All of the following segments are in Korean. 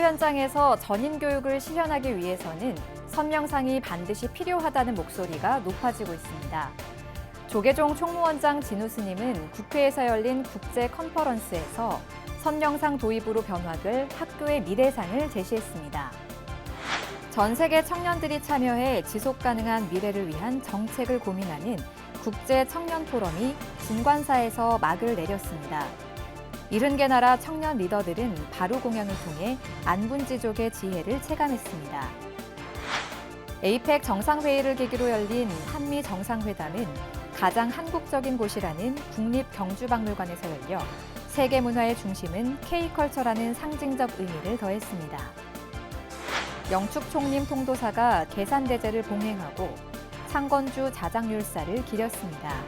현장에서 전인 교육을 실현하기 위해서는 선명상이 반드시 필요하다는 목소리가 높아지고 있습니다. 조계종 총무원장 진우 스님은 국회에서 열린 국제 컨퍼런스에서 선명상 도입으로 변화될 학교의 미래상을 제시했습니다. 전 세계 청년들이 참여해 지속 가능한 미래를 위한 정책을 고민하는 국제 청년 포럼이 진관사에서 막을 내렸습니다. 70개 나라 청년 리더들은 바로 공연을 통해 안분지족의 지혜를 체감했습니다. 에이펙 정상회의를 계기로 열린 한미 정상회담은 가장 한국적인 곳이라는 국립경주박물관에서 열려 세계 문화의 중심은 K컬처라는 상징적 의미를 더했습니다. 영축 총림 통도사가 계산대제를 봉행하고 상건주 자장률사를 기렸습니다.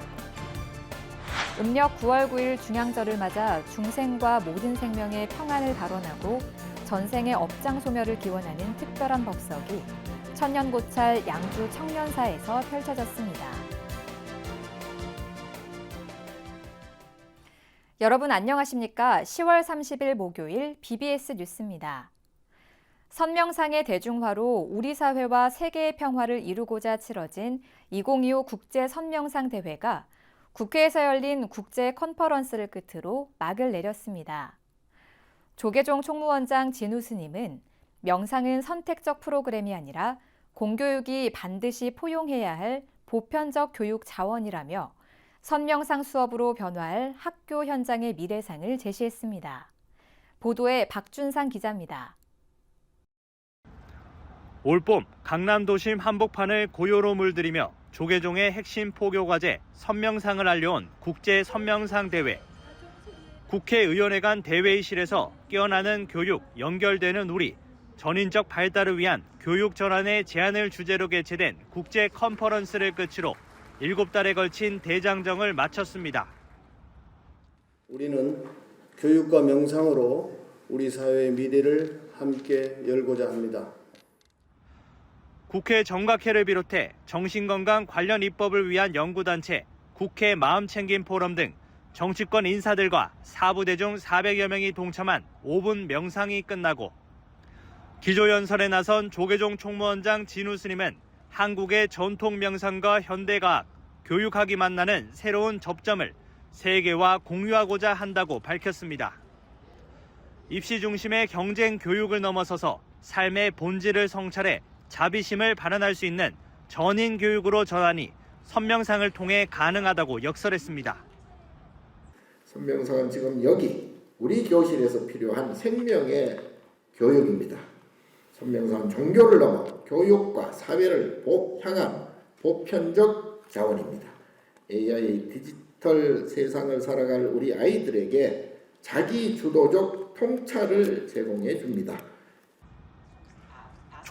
음력 9월 9일 중양절을 맞아 중생과 모든 생명의 평안을 발언하고 전생의 업장 소멸을 기원하는 특별한 법석이 천년고찰 양주 청년사에서 펼쳐졌습니다. 여러분 안녕하십니까? 10월 30일 목요일 BBS 뉴스입니다. 선명상의 대중화로 우리 사회와 세계의 평화를 이루고자 치러진 2025 국제 선명상 대회가 국회에서 열린 국제 컨퍼런스를 끝으로 막을 내렸습니다. 조계종 총무원장 진우 스님은 명상은 선택적 프로그램이 아니라 공교육이 반드시 포용해야 할 보편적 교육 자원이라며 선명상 수업으로 변화할 학교 현장의 미래상을 제시했습니다. 보도에 박준상 기자입니다. 올봄 강남 도심 한복판을 고요로 물들이며 조계종의 핵심 포교 과제 선명상을 알려온 국제 선명상 대회. 국회의원회 간 대회의실에서 깨어나는 교육, 연결되는 우리, 전인적 발달을 위한 교육 전환의 제안을 주제로 개최된 국제 컨퍼런스를 끝으로 7달에 걸친 대장정을 마쳤습니다. 우리는 교육과 명상으로 우리 사회의 미래를 함께 열고자 합니다. 국회 정각회를 비롯해 정신건강 관련 입법을 위한 연구단체, 국회 마음챙김 포럼 등 정치권 인사들과 사부대 중 400여 명이 동참한 5분 명상이 끝나고 기조연설에 나선 조계종 총무원장 진우 스님은 한국의 전통 명상과 현대과학, 교육학이 만나는 새로운 접점을 세계와 공유하고자 한다고 밝혔습니다. 입시 중심의 경쟁 교육을 넘어서서 삶의 본질을 성찰해 자비심을 발현할 수 있는 전인 교육으로 전환이 선명상을 통해 가능하다고 역설했습니다. 선명상은 지금 여기 우리 교실에서 필요한 생명의 교육입니다. 선명상은 종교를 넘어 교육과 사회를 보, 향한 보편적 자원입니다. AI 디지털 세상을 살아갈 우리 아이들에게 자기 주도적 통찰을 제공해 줍니다.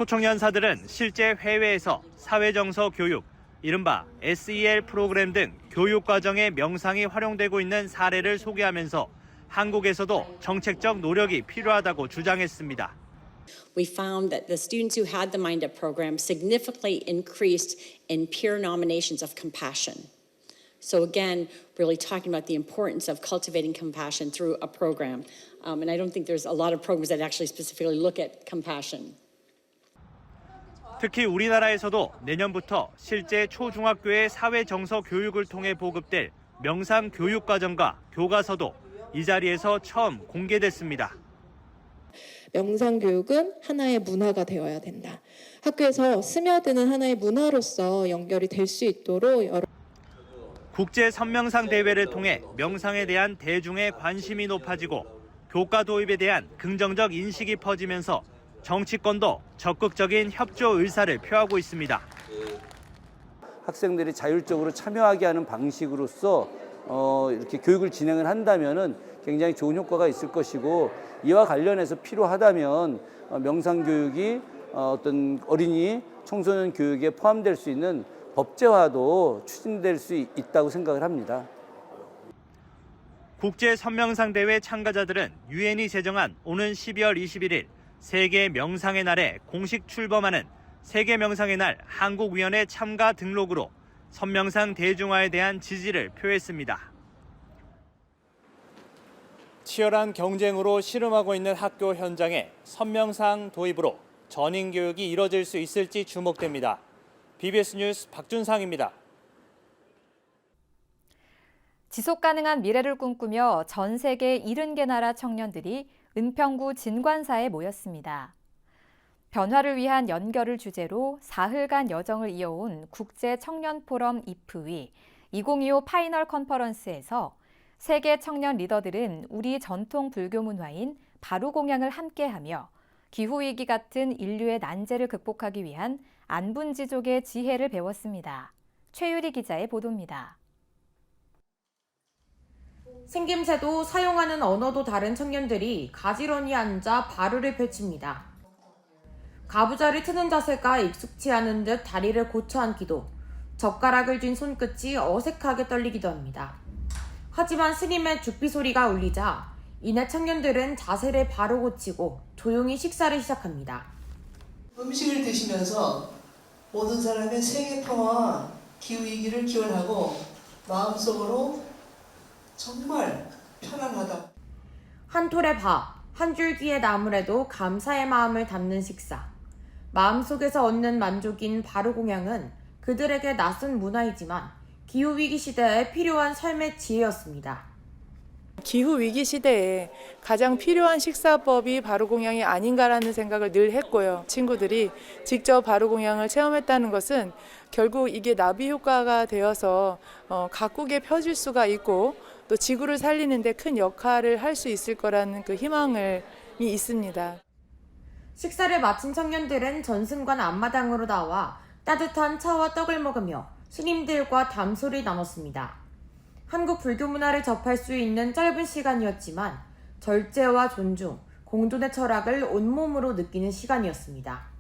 초청연사들은 실제 해외에서 사회정서 교육, 이른바 SEL 프로그램 등 교육과정에 명상이 활용되고 있는 사례를 소개하면서 한국에서도 정책적 노력이 필요하다고 주장했습니다. We found that the students who had the Mind Up program significantly increased in peer nominations of compassion. So again, really talking about the importance of cultivating compassion through a program. Um, and I don't think there's a lot of programs that actually specifically look at compassion. 특히 우리나라에서도 내년부터 실제 초중학교의 사회정서 교육을 통해 보급될 명상 교육 과정과 교과서도 이 자리에서 처음 공개됐습니다. 명상 교육은 하나의 문화가 되어야 된다. 학교에서 스며드는 하나의 문화로서 연결이 될 수 있도록 여러 국제 선명상 대회를 통해 명상에 대한 대중의 관심이 높아지고 교과 도입에 대한 긍정적 인식이 퍼지면서 정치권도 적극적인 협조 의사를 표하고 있습니다. 학생들이 자율적으로 참여하게 하는 방식으로서 어, 이렇게 교육을 진행을 한다면은 굉장히 좋은 효과가 있을 것이고 이와 관련해서 필요하다면 어, 명상 교육이 어, 어떤 어린이 청소년 교육에 포함될 수 있는 법제화도 추진될 수 있- 있다고 생각을 합니다. 국제 선명상 대회 참가자들은 유엔이 제정한 오는 12월 21일 세계 명상의 날에 공식 출범하는 세계 명상의 날 한국위원회 참가 등록으로 선명상 대중화에 대한 지지를 표했습니다. 치열한 경쟁으로 씨름하고 있는 학교 현장에 선명상 도입으로 전인 교육이 이뤄질 수 있을지 주목됩니다. BBS 뉴스 박준상입니다. 지속 가능한 미래를 꿈꾸며 전 세계 70개 나라 청년들이 은평구 진관사에 모였습니다. 변화를 위한 연결을 주제로 사흘간 여정을 이어온 국제 청년 포럼 이프위 2025 파이널 컨퍼런스에서 세계 청년 리더들은 우리 전통 불교 문화인 바루 공양을 함께하며 기후 위기 같은 인류의 난제를 극복하기 위한 안분지족의 지혜를 배웠습니다. 최유리 기자의 보도입니다. 생김새도 사용하는 언어도 다른 청년들이 가지런히 앉아 바루를 펼칩니다. 가부좌를 트는 자세가 익숙치 않은 듯 다리를 고쳐 앉기도 젓가락을 쥔 손끝이 어색하게 떨리기도 합니다. 하지만 스님의 죽비 소리가 울리자 이내 청년들은 자세를 바로 고치고 조용히 식사를 시작합니다. 음식을 드시면서 모든 사람의 세계 평화와 기후 위기를 기원하고 마음속으로 정말 편안하다. 한 톨의 밥, 한 줄기의 나물에도 감사의 마음을 담는 식사. 마음속에서 얻는 만족인 바로 공양은 그들에게 낯선 문화이지만 기후위기 시대에 필요한 삶의 지혜였습니다. 기후 위기 시대에 가장 필요한 식사법이 바로 공양이 아닌가라는 생각을 늘 했고요. 친구들이 직접 바로 공양을 체험했다는 것은 결국 이게 나비 효과가 되어서 어, 각국에 펴질 수가 있고 또 지구를 살리는데 큰 역할을 할 수 있을 거라는 그 희망을 이 있습니다. 식사를 마친 청년들은 전승관 앞마당으로 나와 따뜻한 차와 떡을 먹으며 스님들과 담소를 나눴습니다. 한국 불교 문화를 접할 수 있는 짧은 시간이었지만 절제와 존중, 공존의 철학을 온몸으로 느끼는 시간이었습니다.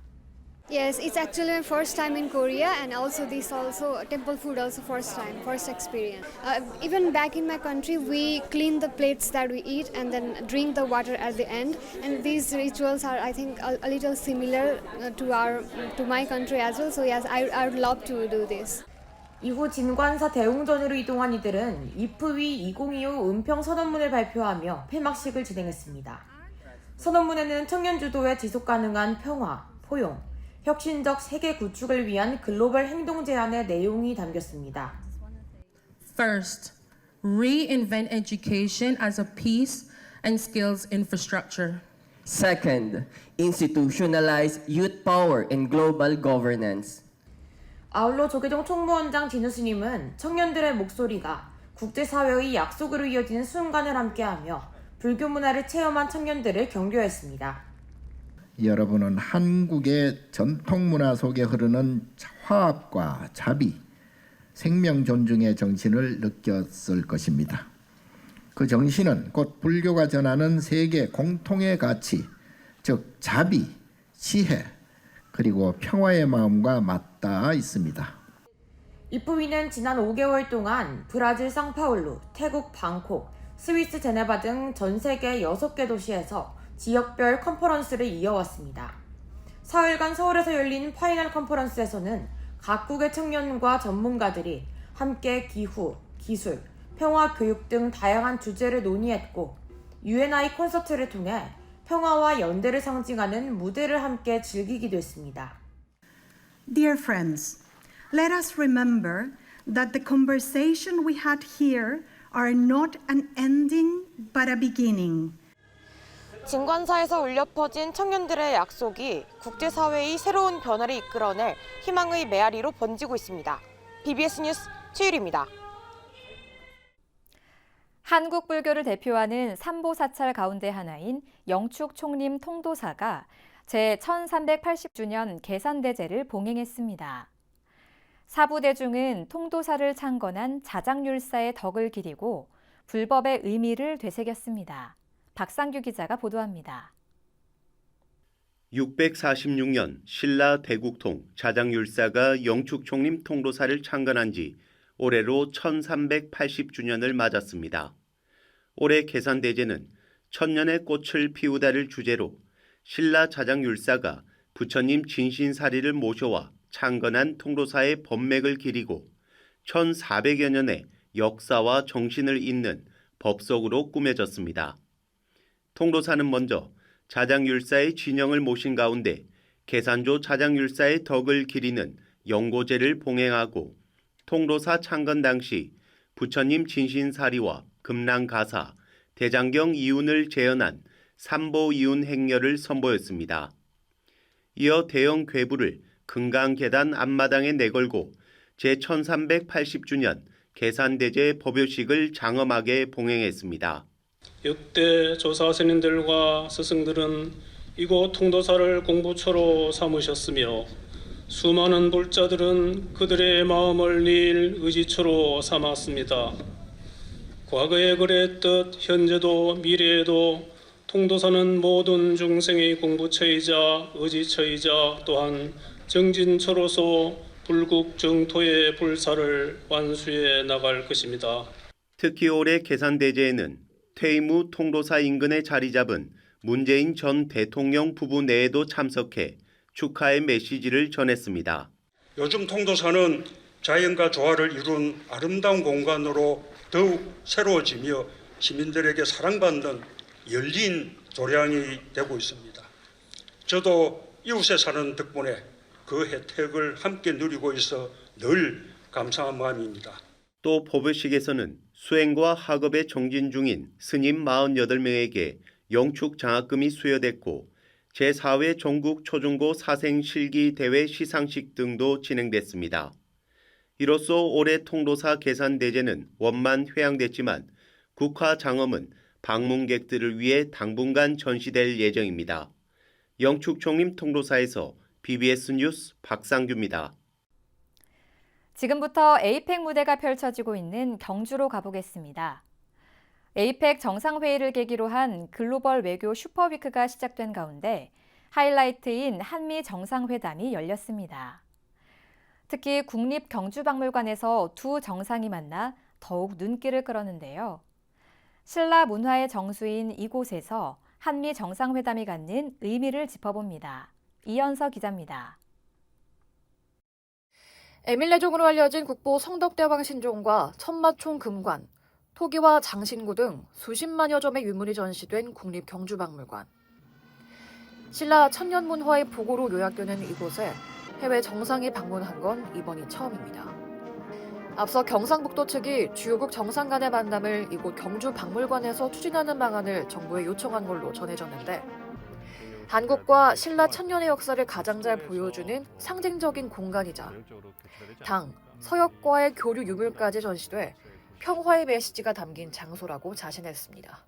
Yes, it's actually my first time in Korea, and also this also temple food also first time, first experience. Uh, even back in my country, we clean the plates that we eat and then drink the water at the end. And these rituals are, I think, a, a little similar uh, to our to my country as well. So yes, I I would love to do this. 이후 진관사 대웅전으로 이동한 이들은 이프위 2025 은평 선언문을 발표하며 폐막식을 진행했습니다. 선언문에는 청년 주도의 지속 가능한 평화, 포용, 혁신적 세계 구축을 위한 글로벌 행동 제안의 내용이 담겼습니다. First, reinvent education as a peace and skills infrastructure. Second, institutionalize youth power in global governance. 아울러 조계종 총무원장 진우 스님은 청년들의 목소리가 국제사회의 약속으로 이어지는 순간을 함께하며 불교 문화를 체험한 청년들을 격려했습니다. 여러분은 한국의 전통 문화 속에 흐르는 화합과 자비, 생명 존중의 정신을 느꼈을 것입니다. 그 정신은 곧 불교가 전하는 세계 공통의 가치, 즉 자비, 지혜, 그리고 평화의 마음과 맞닿아 있습니다. 이프위는 지난 5개월 동안 브라질 상파울루, 태국 방콕, 스위스 제네바 등 전 세계 6개 도시에서 지역별 컨퍼런스를 이어왔습니다. 사흘간 서울에서 열린 파이널 컨퍼런스에서는 각국의 청년과 전문가들이 함께 기후, 기술, 평화 교육 등 다양한 주제를 논의했고 UNI 콘서트를 통해 평화와 연대를 상징하는 무대를 함께 즐기기도 했습니다. Dear friends, let us remember that the conversation we had here are not an ending but a beginning. 진관사에서 울려 퍼진 청년들의 약속이 국제사회의 새로운 변화를 이끌어낼 희망의 메아리로 번지고 있습니다. BBS 뉴스 최유리입니다. 한국 불교를 대표하는 삼보 사찰 가운데 하나인 영축 총림 통도사가 제 1380주년 계산대제를 봉행했습니다. 사부대중은 통도사를 창건한 자장율사의 덕을 기리고 불법의 의미를 되새겼습니다. 박상규 기자가 보도합니다. 646년 신라 대국통 자장율사가 영축총림 통도사를 창건한 지 올해로 1380주년을 맞았습니다. 올해 계산대제는 천년의 꽃을 피우다를 주제로 신라 자장율사가 부처님 진신사리를 모셔와 창건한 통도사의 법맥을 기리고 1400여 년의 역사와 정신을 잇는 법석으로 꾸며졌습니다. 통도사는 먼저 자장율사의 진영을 모신 가운데 계산조 자장율사의 덕을 기리는 영고제를 봉행하고 통도사 창건 당시 부처님 진신사리와 금랑가사, 대장경 이윤을 재현한 삼보 이윤 행렬을 선보였습니다. 이어 대형 괴부를 금강계단 앞마당에 내걸고 제1380주년 계산대제 법요식을 장엄하게 봉행했습니다. 역대 조사 선생님들과 스승들은 이곳 통도사를 공부처로 삼으셨으며 수많은 불자들은 그들의 마음을 늘 의지처로 삼았습니다. 과거에 그랬듯 현재도 미래에도 통도사는 모든 중생의 공부처이자 의지처이자 또한 정진처로서 불국 정토의 불사를 완수해 나갈 것입니다. 특히 올해 계산대제에는 퇴임 후 통도사 인근에 자리 잡은 문재인 전 대통령 부부 내에도 참석해 축하의 메시지를 전했습니다. 요즘 통도사는 자연과 조화를 이룬 아름다운 공간으로 더욱 새로워지며 시민들에게 사랑받는 열린 도량이 되고 있습니다. 저도 이웃에 사는 덕분에 그 혜택을 함께 누리고 있어 늘 감사한 마음입니다. 또 법요식에서는 수행과 학업에 정진 중인 스님 48명에게 영축 장학금이 수여됐고 제4회 전국 초중고 사생 실기 대회 시상식 등도 진행됐습니다. 이로써 올해 통도사 계산 대제는 원만 회양됐지만 국화 장엄은 방문객들을 위해 당분간 전시될 예정입니다. 영축 총림 통도사에서 BBS 뉴스 박상규입니다. 지금부터 에이펙 무대가 펼쳐지고 있는 경주로 가보겠습니다. 에이펙 정상회의를 계기로 한 글로벌 외교 슈퍼위크가 시작된 가운데 하이라이트인 한미 정상회담이 열렸습니다. 특히 국립경주박물관에서 두 정상이 만나 더욱 눈길을 끌었는데요. 신라 문화의 정수인 이곳에서 한미 정상회담이 갖는 의미를 짚어봅니다. 이연서 기자입니다. 에밀레종으로 알려진 국보 성덕대왕 신종과 천마총 금관, 토기와 장신구 등 수십만여 점의 유물이 전시된 국립경주박물관. 신라 천년문화의 보고로 요약되는 이곳에 해외 정상이 방문한 건 이번이 처음입니다. 앞서 경상북도 측이 주요국 정상 간의 만남을 이곳 경주 박물관에서 추진하는 방안을 정부에 요청한 걸로 전해졌는데 한국과 신라 천년의 역사를 가장 잘 보여주는 상징적인 공간이자 당, 서역과의 교류 유물까지 전시돼 평화의 메시지가 담긴 장소라고 자신했습니다.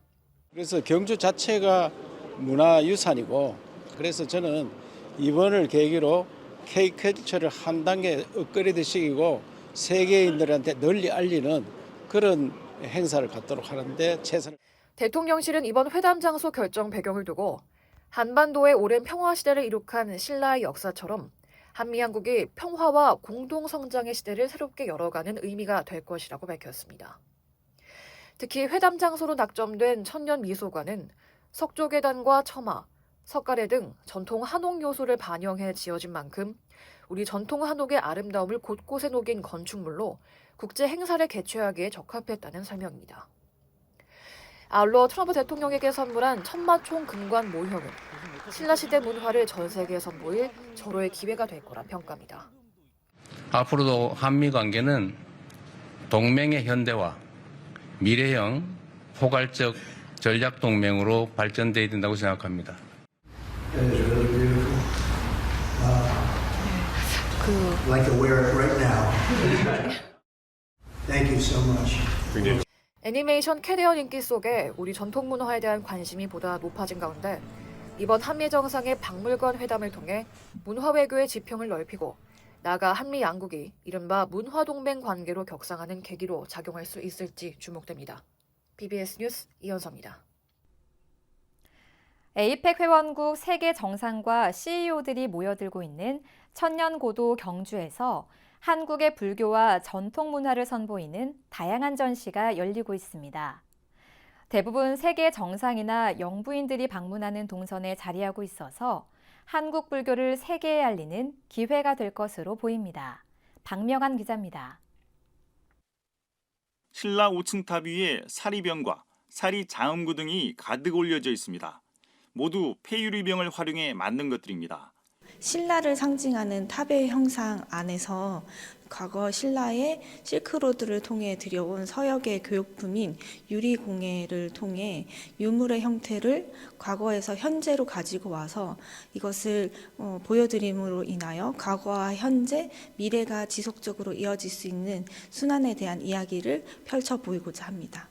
그래서 경주 자체가 문화유산이고 그래서 저는 이번을 계기로 K컬처를 한 단계 업그레이드 시키고 세계인들한테 널리 알리는 그런 행사를 갖도록 하는데 최선을 대통령실은 이번 회담 장소 결정 배경을 두고 한반도의 오랜 평화 시대를 이룩한 신라의 역사처럼 한미 양국이 평화와 공동 성장의 시대를 새롭게 열어가는 의미가 될 것이라고 밝혔습니다. 특히 회담 장소로 낙점된 천년 미소관은 석조계단과 처마, 석가래 등 전통 한옥 요소를 반영해 지어진 만큼 우리 전통 한옥의 아름다움을 곳곳에 녹인 건축물로 국제 행사를 개최하기에 적합했다는 설명입니다. 아울러 트럼프 대통령에게 선물한 천마총 금관 모형은 신라 시대 문화를 전 세계에 선보일 절호의 기회가 될 거라 평가합니다. 앞으로도 한미 관계는 동맹의 현대화, 미래형 포괄적 전략 동맹으로 발전돼야 된다고 생각합니다. I'd 애니메이션 캐리어 인기 속에 우리 전통 문화에 대한 관심이 보다 높아진 가운데 이번 한미 정상의 박물관 회담을 통해 문화 외교의 지평을 넓히고 나아가 한미 양국이 이른바 문화 동맹 관계로 격상하는 계기로 작용할 수 있을지 주목됩니다. BBS 뉴스 이현서입니다. 에이펙 회원국 세계 정상과 CEO들이 모여들고 있는 천년고도 경주에서 한국의 불교와 전통 문화를 선보이는 다양한 전시가 열리고 있습니다. 대부분 세계 정상이나 영부인들이 방문하는 동선에 자리하고 있어서 한국 불교를 세계에 알리는 기회가 될 것으로 보입니다. 박명한 기자입니다. 신라 5층 탑 위에 사리병과 사리 장음구 등이 가득 올려져 있습니다. 모두 폐유리병을 활용해 만든 것들입니다. 신라를 상징하는 탑의 형상 안에서 과거 신라의 실크로드를 통해 들여온 서역의 교육품인 유리공예를 통해 유물의 형태를 과거에서 현재로 가지고 와서 이것을 어, 보여드림으로 인하여 과거와 현재, 미래가 지속적으로 이어질 수 있는 순환에 대한 이야기를 펼쳐 보이고자 합니다.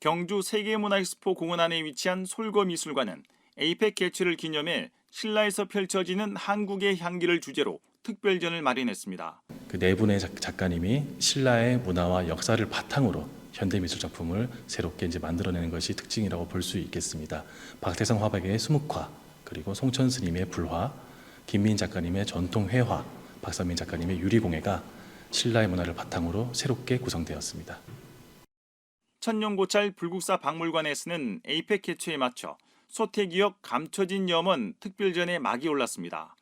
경주 세계문화엑스포 공원 안에 위치한 솔거미술관은 에이펙 개최를 기념해 신라에서 펼쳐지는 한국의 향기를 주제로 특별전을 마련했습니다. 그 네 분의 작- 작가님이 신라의 문화와 역사를 바탕으로 현대 미술 작품을 새롭게 이제 만들어내는 것이 특징이라고 볼 수 있겠습니다. 박태성 화백의 수묵화, 그리고 송천 스님의 불화, 김민 작가님의 전통 회화, 박선민 작가님의 유리공예가 신라의 문화를 바탕으로 새롭게 구성되었습니다. 천년고찰 불국사 박물관에서는 에이펙 개최에 맞춰 소태기역 감춰진 염원 특별전에 막이 올랐습니다.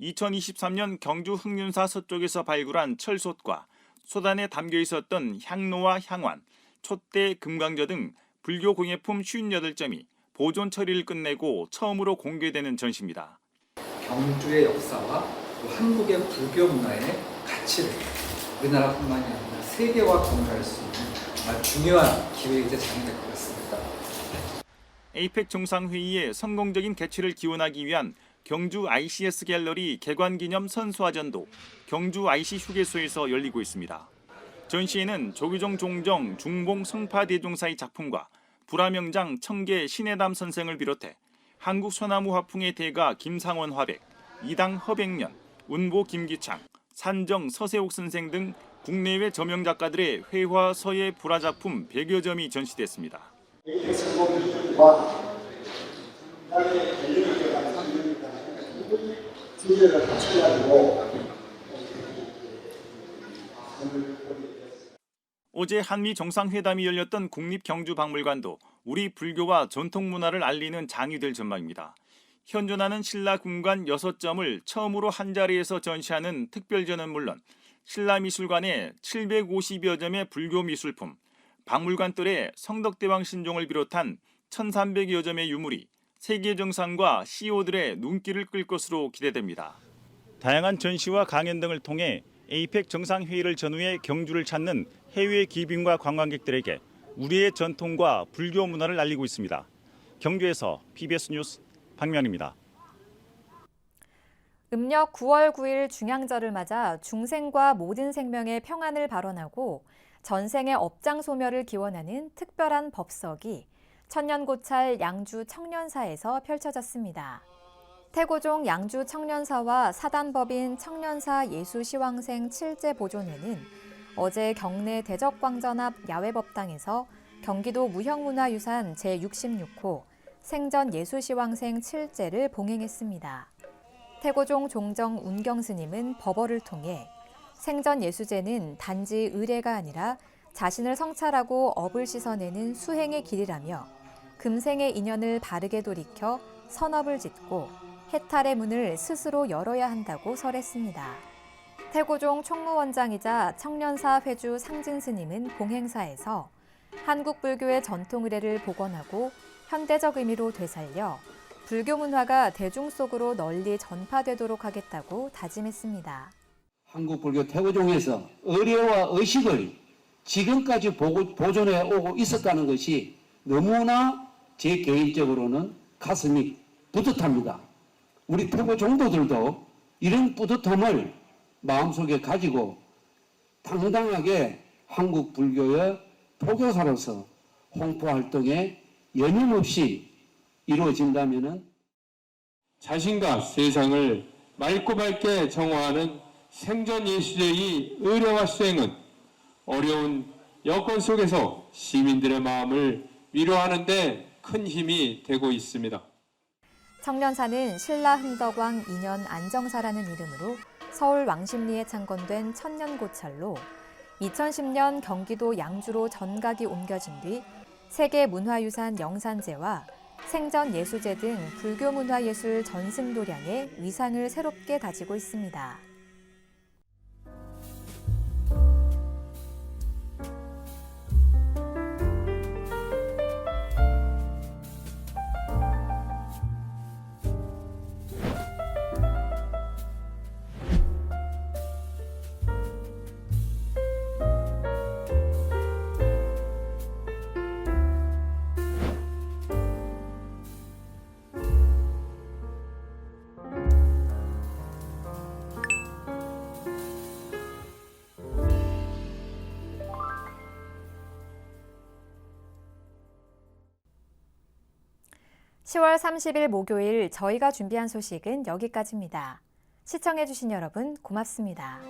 2023년 경주 흑륜사 서쪽에서 발굴한 철솥과 소단에 담겨 있었던 향로와 향환, 촛대, 금강저 등 불교 공예품 58점이 보존 처리를 끝내고 처음으로 공개되는 전시입니다. 경주의 역사와 또 한국의 불교 문화의 가치를 우리나라뿐만이 아니라 세계와 공유할 수 있는 중요한 기회이자 장이 될 것 같습니다. 에이펙 정상회의의 성공적인 개최를 기원하기 위한 경주 ICS 갤러리 개관 기념 선수화전도 경주 IC 휴게소에서 열리고 있습니다. 전시회는 조규종 종정 중봉 성파 대종사의 작품과 불화명장 청계 신해담 선생을 비롯해 한국 소나무 화풍의 대가 김상원 화백, 이당 허백년, 운보 김기창, 산정 서세옥 선생 등 국내외 저명 작가들의 회화 서예 불화 작품 100여 점이 전시됐습니다. 어제 한미 정상회담이 열렸던 국립경주박물관도 우리 불교와 전통 문화를 알리는 장이 될 전망입니다. 현존하는 신라 군관 6점을 처음으로 한자리에서 전시하는 특별전은 물론 신라 미술관의 750여 점의 불교 미술품, 박물관뜰의 성덕대왕 신종을 비롯한 1300여 점의 유물이 세계 정상과 CEO들의 눈길을 끌 것으로 기대됩니다. 다양한 전시와 강연 등을 통해 에이펙 정상회의를 전후해 경주를 찾는 해외 기빈과 관광객들에게 우리의 전통과 불교 문화를 알리고 있습니다. 경주에서 PBS 뉴스 박면입니다. 음력 9월 9일 중양절을 맞아 중생과 모든 생명의 평안을 발언하고 전생의 업장 소멸을 기원하는 특별한 법석이 천년고찰 양주 청년사에서 펼쳐졌습니다. 태고종 양주 청년사와 사단법인 청년사 예수시황생 7제 보존회는 어제 경내 대적광전 앞 야외법당에서 경기도 무형문화유산 제66호 생전 예수시황생 7제를 봉행했습니다. 태고종 종정 운경스님은 법어를 통해 생전 예수제는 단지 의례가 아니라 자신을 성찰하고 업을 씻어내는 수행의 길이라며 금생의 인연을 바르게 돌이켜 선업을 짓고 해탈의 문을 스스로 열어야 한다고 설했습니다. 태고종 총무원장이자 청년사 회주 상진 스님은 봉행사에서 한국 불교의 전통 의례를 복원하고 현대적 의미로 되살려 불교 문화가 대중 속으로 널리 전파되도록 하겠다고 다짐했습니다. 한국 불교 태고종에서 의례와 의식을 지금까지 보존해 오고 있었다는 것이 너무나 제 개인적으로는 가슴이 뿌듯합니다. 우리 태고 종도들도 이런 뿌듯함을 마음속에 가지고 당당하게 한국 불교의 포교사로서 홍보 활동에 연임없이 이루어진다면은 자신과 세상을 맑고 밝게 정화하는 생전 예수제의 의례와 수행은 어려운 여건 속에서 시민들의 마음을 위로하는 데 큰 힘이 되고 있습니다. 청년사는 신라 흥덕왕 2년 안정사라는 이름으로 서울 왕십리에 창건된 천년고찰로 2010년 경기도 양주로 전각이 옮겨진 뒤 세계 문화유산 영산제와 생전 예수제 등 불교 문화예술 전승도량의 위상을 새롭게 다지고 있습니다. 10월 30일 목요일 저희가 준비한 소식은 여기까지입니다. 시청해주신 여러분 고맙습니다.